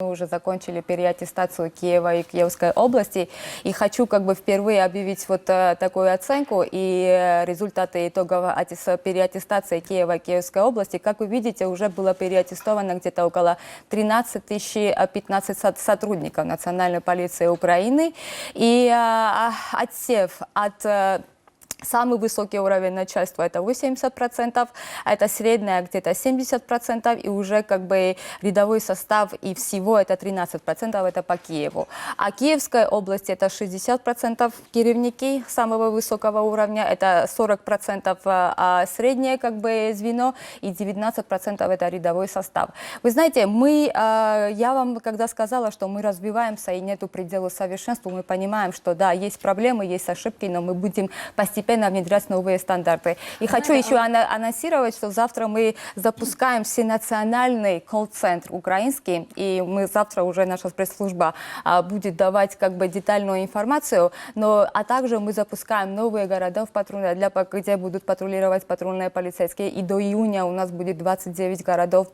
Мы уже закончили переаттестацию Киева и Киевской области. И хочу как бы впервые объявить вот э, такую оценку и э, результаты итоговой аттес- переаттестации Киева и Киевской области. Как вы видите, уже было переаттестовано где-то около 13 тысяч э, 15 со- сотрудников Национальной полиции Украины. И э, а, отсев от э, Самый высокий уровень начальства это 80%, а это средняя где-то 70%, и уже как бы рядовой состав и всего это 13%, это по Киеву. А Киевской области это 60% керівники самого высокого уровня, это 40% а, среднее как бы звено и 19% это рядовой состав. Вы знаете, мы, а, я вам когда сказала, что мы развиваемся и нету предела совершенству, мы понимаем, что да, есть проблемы, есть ошибки, но мы будем постепенно внедрять новые стандарты. И хочу еще ана- анонсировать, что завтра мы запускаем всенациональный колл-центр украинский, и мы завтра уже наша пресс-служба а, будет давать как бы детальную информацию, но а также мы запускаем новые города в патруле, для, где будут патрулировать патрульные полицейские, и до июня у нас будет 29 городов